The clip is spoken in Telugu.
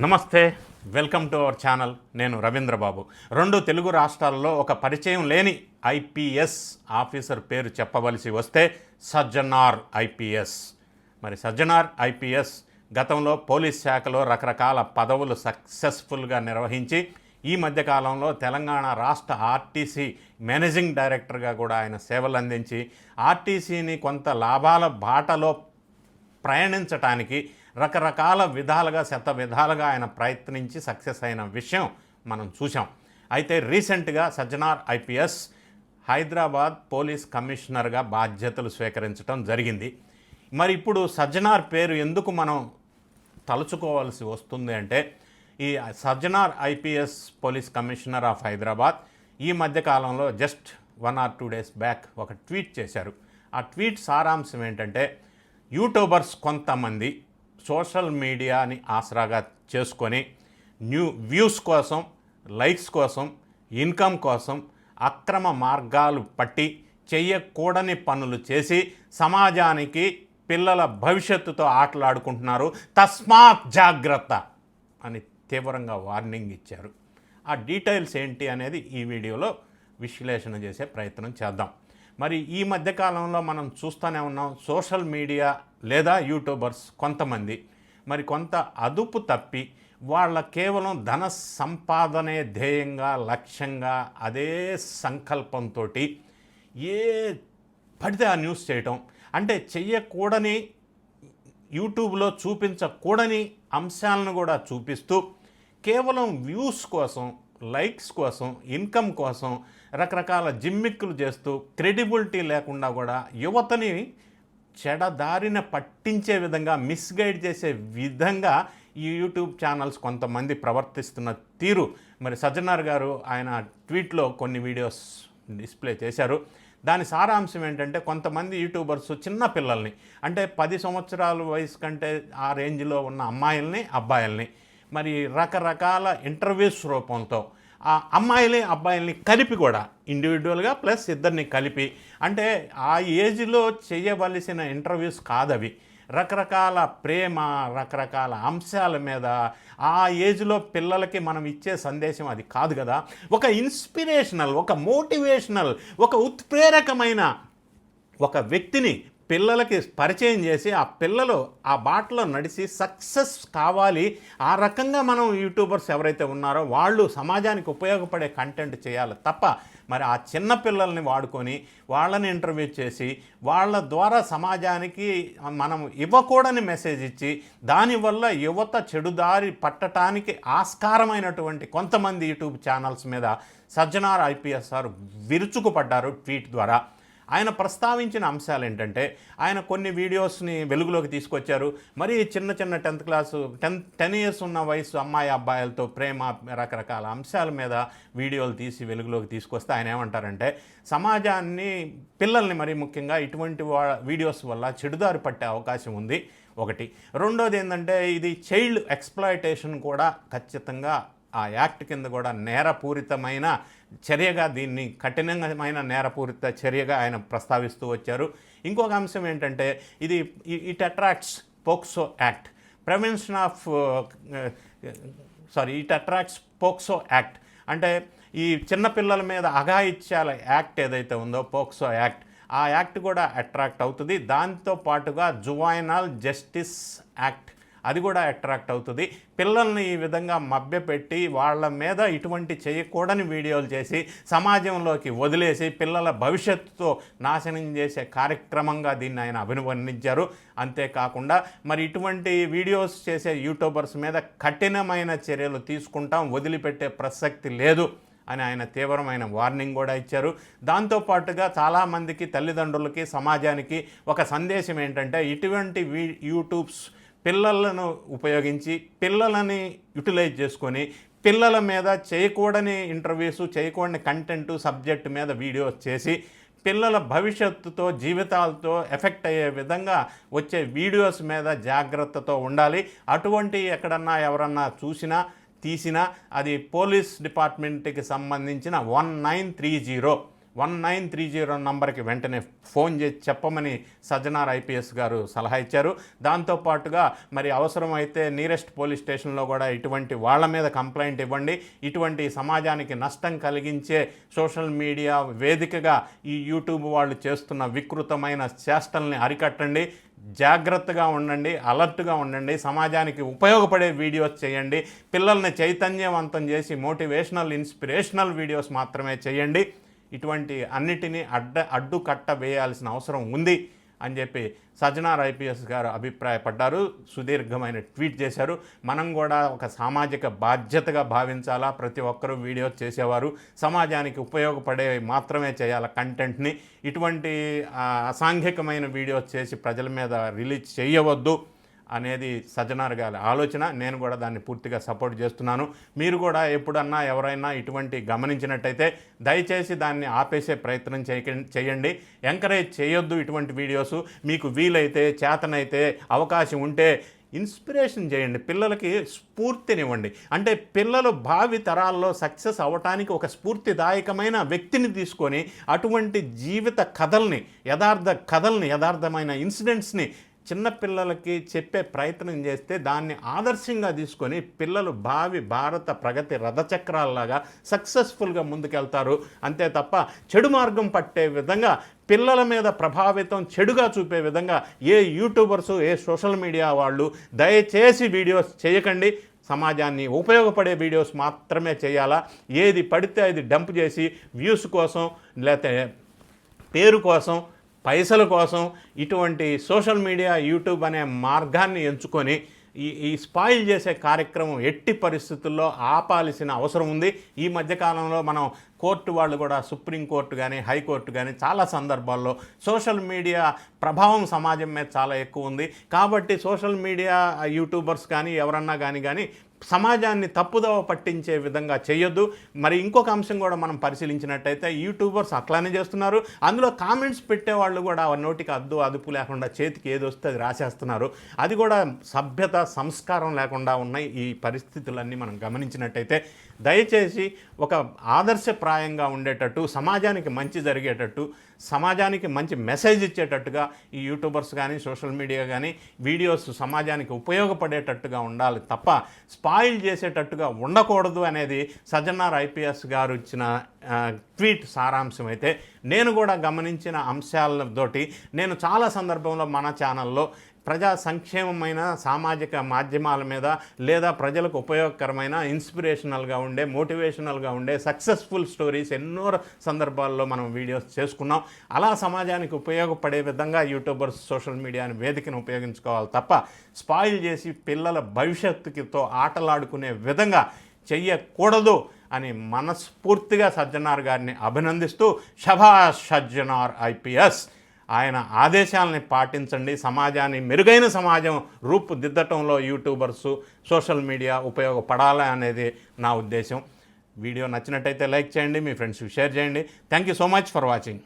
నమస్తే వెల్కమ్ టు అవర్ ఛానల్. నేను రవీంద్ర బాబు. రెండు తెలుగు రాష్ట్రాల్లో ఒక పరిచయం లేని ఐపీఎస్ ఆఫీసర్ పేరు చెప్పవలసి వస్తే సజ్జనార్ ఐపీఎస్ మరి సజ్జనార్ ఐపీఎస్ గతంలో పోలీస్ శాఖలో రకరకాల పదవులు సక్సెస్ఫుల్గా నిర్వహించి ఈ మధ్యకాలంలో తెలంగాణ రాష్ట్ర ఆర్టీసీ మేనేజింగ్ డైరెక్టర్గా కూడా ఆయన సేవలు అందించి ఆర్టీసీని కొంత లాభాల బాటలో ప్రయాణించటానికి రకరకాల విధాలుగా శత విధాలుగా ఆయన ప్రయత్నించి సక్సెస్ అయిన విషయం మనం చూసాం అయితే రీసెంట్గా సజ్జనార్ ఐపీఎస్ హైదరాబాద్ పోలీస్ కమిషనర్గా బాధ్యతలు స్వీకరించడం జరిగింది. మరి ఇప్పుడు సజ్జనార్ పేరు ఎందుకు మనం తలుచుకోవాల్సి వస్తుంది అంటే ఈ Sajjanar IPS police commissioner of Hyderabad ఈ మధ్యకాలంలో just one or two days back ఒక ట్వీట్ చేశారు. ఆ ట్వీట్ సారాంశం ఏంటంటే యూట్యూబర్స్ కొంతమంది సోషల్ మీడియాని ఆసరాగా చేసుకొని న్యూ వ్యూస్ కోసం లైక్స్ కోసం ఇన్కమ్ కోసం అక్రమ మార్గాలు పట్టి చెయ్యకూడని పనులు చేసి సమాజానికి పిల్లల భవిష్యత్తుతో ఆటలాడుకుంటున్నారు. తస్మాత్ జాగ్రత్త అని తీవ్రంగా వార్నింగ్ ఇచ్చారు. ఆ డీటెయిల్స్ ఏంటి అనేది ఈ వీడియోలో విశ్లేషణ చేసే ప్రయత్నం చేద్దాం. మరి ఈ మధ్యకాలంలో మనం చూస్తూనే ఉన్నాం సోషల్ మీడియా లేదా యూట్యూబర్స్ కొంతమంది. మరి కొంత అదుపు తప్పి వాళ్ళ కేవలం ధన సంపాదనే ధ్యేయంగా లక్ష్యంగా అదే సంకల్పంతో ఏ పడితే ఆ న్యూస్ చేయటం. అంటే చెయ్యకూడని యూట్యూబ్లో చూపించకూడని అంశాలను కూడా చూపిస్తూ కేవలం వ్యూస్ కోసం లైక్స్ కోసం ఇన్కమ్ కోసం రకరకాల జిమ్మిక్కులు చేస్తూ క్రెడిబిలిటీ లేకుండా కూడా యువతని చెడదారిన పట్టించే విధంగా మిస్గైడ్ చేసే విధంగా ఈ యూట్యూబ్ ఛానల్స్ కొంతమంది ప్రవర్తిస్తున్న తీరు. మరి సజ్జనార్ గారు ఆయన ట్వీట్లో కొన్ని వీడియోస్ డిస్ప్లే చేశారు. దాని సారాంశం ఏంటంటే కొంతమంది యూట్యూబర్స్ చిన్న పిల్లల్ని అంటే పది సంవత్సరాల వయసు కంటే ఆ రేంజ్లో ఉన్న అమ్మాయిల్ని అబ్బాయిల్ని మరి రకరకాల ఇంటర్వ్యూస్ రూపంతో ఆ అమ్మాయిని అబ్బాయిల్ని కలిపి కూడా ఇండివిజువల్గా ప్లస్ ఇద్దరిని కలిపి అంటే ఆ ఏజ్లో చేయవలసిన ఇంటర్వ్యూస్ కాదవి. రకరకాల ప్రేమ రకరకాల అంశాల మీద ఆ ఏజ్లో పిల్లలకి మనం ఇచ్చే సందేశం అది కాదు కదా. ఒక ఇన్స్పిరేషనల్ ఒక మోటివేషనల్ ఒక ఉత్ప్రేరకమైన ఒక వ్యక్తిని పిల్లలకి పరిచయం చేసి ఆ పిల్లలు ఆ బాటలో నడిచి సక్సెస్ కావాలి. ఆ రకంగా మనం యూట్యూబర్స్ ఎవరైతే ఉన్నారో వాళ్ళు సమాజానికి ఉపయోగపడే కంటెంట్ చేయాలి తప్ప మరి ఆ చిన్న పిల్లల్ని వాడుకొని వాళ్ళని ఇంటర్వ్యూ చేసి వాళ్ళ ద్వారా సమాజానికి మనం ఇవ్వకూడని మెసేజ్ ఇచ్చి దానివల్ల యువత చెడుదారి పట్టడానికి ఆస్కారమైనటువంటి కొంతమంది యూట్యూబ్ ఛానల్స్ మీద సజ్జనార్ ఐపీఎస్ఆర్ విరుచుకుపడ్డారు ట్వీట్ ద్వారా. ఆయన ప్రస్తావించిన అంశాలు ఏంటంటే ఆయన కొన్ని వీడియోస్ని వెలుగులోకి తీసుకొచ్చారు. మరి చిన్న చిన్న tenth class ten ten years ఉన్న వయసు అమ్మాయి అబ్బాయిలతో ప్రేమ రకరకాల అంశాల మీద వీడియోలు తీసి వెలుగులోకి తీసుకొస్తే ఆయన ఏమంటారంటే సమాజాన్ని పిల్లల్ని మరి ముఖ్యంగా ఇటువంటి వా వీడియోస్ వల్ల చెడుదారి పట్టే అవకాశం ఉంది. ఒకటి. రెండోది ఏంటంటే ఇది చైల్డ్ ఎక్స్ప్లాయిటేషన్ కూడా ఖచ్చితంగా ఆ యాక్ట్ కింద కూడా నేరపూరితమైన చర్యగా దీన్ని కఠినమైన నేరపూరిత చర్యగా ఆయన ప్రస్తావిస్తూ వచ్చారు. ఇంకొక అంశం ఏంటంటే ఇది it attracts POCSO act. Prevention of sorry it attracts POCSO act. అంటే ఈ చిన్నపిల్లల మీద అఘాయిత్యాల యాక్ట్ ఏదైతే ఉందో పోక్సో యాక్ట్ ఆ యాక్ట్ కూడా అట్రాక్ట్ అవుతుంది. దాంతో పాటుగా జువైనల్ జస్టిస్ యాక్ట్ అది కూడా అట్రాక్ట్ అవుతుంది. పిల్లల్ని ఈ విధంగా మభ్యపెట్టి వాళ్ళ మీద ఇటువంటి చేయకూడని వీడియోలు చేసి సమాజంలోకి వదిలేసి పిల్లల భవిష్యత్తుతో నాశనం చేసే కార్యక్రమంగా దీన్ని ఆయన అభివర్ణించారు. అంతేకాకుండా మరి ఇటువంటి వీడియోస్ చేసే యూట్యూబర్స్ మీద కఠినమైన చర్యలు తీసుకుంటాం వదిలిపెట్టే ప్రసక్తి లేదు అని ఆయన తీవ్రమైన వార్నింగ్ కూడా ఇచ్చారు. దాంతోపాటుగా చాలామందికి తల్లిదండ్రులకి సమాజానికి ఒక సందేశం ఏంటంటే ఇటువంటి వీ యూట్యూబ్స్ పిల్లలను ఉపయోగించి పిల్లలని యూటిలైజ్ చేసుకొని పిల్లల మీద చేయకూడని ఇంటర్వ్యూస్ చేయకూడని కంటెంట్ సబ్జెక్ట్ మీద వీడియోస్ చేసి పిల్లల భవిష్యత్తుతో జీవితాలతో ఎఫెక్ట్ అయ్యే విధంగా వచ్చే వీడియోస్ మీద జాగ్రత్తతో ఉండాలి. అటువంటి ఎక్కడన్నా ఎవరన్నా చూసినా తీసినా అది పోలీస్ డిపార్ట్మెంట్కి సంబంధించిన one nine three zero. One nine three zero నంబర్కి వెంటనే ఫోన్ చేసి చెప్పమని సజ్జనార్ ఐపీఎస్ గారు సలహా ఇచ్చారు. దాంతోపాటుగా మరి అవసరమైతే నీరెస్ట్ పోలీస్ స్టేషన్లో కూడా ఇటువంటి వాళ్ళ మీద కంప్లైంట్ ఇవ్వండి. ఇటువంటి సమాజానికి నష్టం కలిగించే సోషల్ మీడియా వేదికగా ఈ యూట్యూబ్ వాళ్ళు చేస్తున్న వికృతమైన చేష్టల్ని అరికట్టండి. జాగ్రత్తగా ఉండండి అలర్ట్గా ఉండండి. సమాజానికి ఉపయోగపడే వీడియోస్ చేయండి. పిల్లల్ని చైతన్యవంతం చేసి మోటివేషనల్ ఇన్స్పిరేషనల్ వీడియోస్ మాత్రమే చేయండి. ఇటువంటి అన్నిటినీ అడ్డ అడ్డుకట్ట వేయాల్సిన అవసరం ఉంది అని చెప్పి సజ్జనార్ ఐపీఎస్ గారు అభిప్రాయపడ్డారు. సుదీర్ఘమైన ట్వీట్ చేశారు. మనం కూడా ఒక సామాజిక బాధ్యతగా భావించాలా? ప్రతి ఒక్కరూ వీడియోస్ చేసేవారు. సమాజానికి ఉపయోగపడే మాత్రమే చేయాలి కంటెంట్ని. ఇటువంటి అసాంఘికమైన వీడియోస్ చేసి ప్రజల మీద రిలీజ్ చేయవద్దు. అనేది సజ్జనార్ గారి ఆలోచన. నేను కూడా దాన్ని పూర్తిగా సపోర్ట్ చేస్తున్నాను. మీరు కూడా ఎప్పుడన్నా ఎవరైనా ఇటువంటి గమనించినట్టయితే దయచేసి దాన్ని ఆపేసే ప్రయత్నం చేయ చేయండి. ఎంకరేజ్ చేయొద్దు ఇటువంటి వీడియోస్. మీకు వీలైతే చేతనైతే అవకాశం ఉంటే ఇన్స్పిరేషన్ చేయండి. పిల్లలకి స్ఫూర్తినివ్వండి. అంటే పిల్లలు భావి తరాల్లో సక్సెస్ అవ్వటానికి ఒక స్ఫూర్తిదాయకమైన వ్యక్తిని తీసుకొని అటువంటి జీవిత కథల్ని యథార్థ కథల్ని యథార్థమైన ఇన్సిడెంట్స్ని చిన్నపిల్లలకి చెప్పే ప్రయత్నం చేస్తే దాన్ని ఆదర్శంగా తీసుకొని పిల్లలు భావి భారత ప్రగతి రథచక్రాల్లాగా సక్సెస్ఫుల్గా ముందుకెళ్తారు. అంతే తప్ప చెడు మార్గం పట్టే విధంగా పిల్లల మీద ప్రభావితం చెడుగా చూపే విధంగా ఏ యూట్యూబర్సు ఏ సోషల్ మీడియా వాళ్ళు దయచేసి వీడియోస్ చేయకండి. సమాజాన్ని ఉపయోగపడే వీడియోస్ మాత్రమే చేయాలా? ఏది పడితే అది డంప్ చేసి వ్యూస్ కోసం లేకపోతే పేరు కోసం పైసల కోసం ఇటువంటి సోషల్ మీడియా యూట్యూబ్ అనే మార్గాన్ని ఎంచుకొని ఈ ఈ స్పాయిల్ చేసే కార్యక్రమం ఎట్టి పరిస్థితుల్లో ఆపాల్సిన అవసరం ఉంది. ఈ మధ్యకాలంలో మనం కోర్టు వాళ్ళు కూడా సుప్రీంకోర్టు కానీ హైకోర్టు కానీ చాలా సందర్భాల్లో సోషల్ మీడియా ప్రభావం సమాజం మీద చాలా ఎక్కువ ఉంది. కాబట్టి సోషల్ మీడియా యూట్యూబర్స్ కానీ ఎవరన్నా కానీ కానీ సమాజాన్ని తప్పుదోవ పట్టించే విధంగా చేయొద్దు. మరి ఇంకొక అంశం కూడా మనం పరిశీలించినట్టయితే యూట్యూబర్స్ అట్లానే చేస్తున్నారు. అందులో కామెంట్స్ పెట్టేవాళ్ళు కూడా నోటికి అద్దు అదుపు లేకుండా చేతికి ఏది వస్తే అది రాసేస్తున్నారు. అది కూడా సభ్యత సంస్కారం లేకుండా ఉన్నాయి ఈ పరిస్థితులన్నీ మనం గమనించినట్టయితే. దయచేసి ఒక ఆదర్శప్రాయంగా ఉండేటట్టు సమాజానికి మంచి జరిగేటట్టు సమాజానికి మంచి మెసేజ్ ఇచ్చేటట్టుగా ఈ యూట్యూబర్స్ కానీ సోషల్ మీడియా కానీ వీడియోస్ సమాజానికి ఉపయోగపడేటట్టుగా ఉండాలి తప్ప స్పాయిల్ చేసేటట్టుగా ఉండకూడదు అనేది సజ్జనార్ ఐపీఎస్ గారు ఇచ్చిన ట్వీట్ సారాంశం అయితే నేను కూడా గమనించిన అంశాలతోటి నేను చాలా సందర్భంలో మన ఛానల్లో ప్రజా సంక్షేమమైన సామాజిక మాధ్యమాల మీద లేదా ప్రజలకు ఉపయోగకరమైన ఇన్స్పిరేషనల్గా ఉండే మోటివేషనల్గా ఉండే సక్సెస్ఫుల్ స్టోరీస్ ఎన్నో సందర్భాల్లో మనం వీడియోస్ చేసుకున్నాం. అలా సమాజానికి ఉపయోగపడే విధంగా యూట్యూబర్స్ సోషల్ మీడియాని వేదికను ఉపయోగించుకోవాలి తప్ప స్పాయిల్ చేసి పిల్లల భవిష్యత్తుకితో ఆటలాడుకునే విధంగా చెయ్యకూడదు. అని మనస్ఫూర్తిగా సజ్జనార్ గారిని అభినందిస్తూ శభాష్ సజ్జనార్ ఐపీఎస్. ఆయన ఆదేశాలని పాటించండి. సమాజాన్ని మెరుగైన సమాజం రూపుదిద్దటంలో యూట్యూబర్స్ సోషల్ మీడియా ఉపయోగపడాలి అనేది నా ఉద్దేశం. వీడియో నచ్చినట్టయితే లైక్ చేయండి మీ ఫ్రెండ్స్కి షేర్ చేయండి. Thank you so much for watching.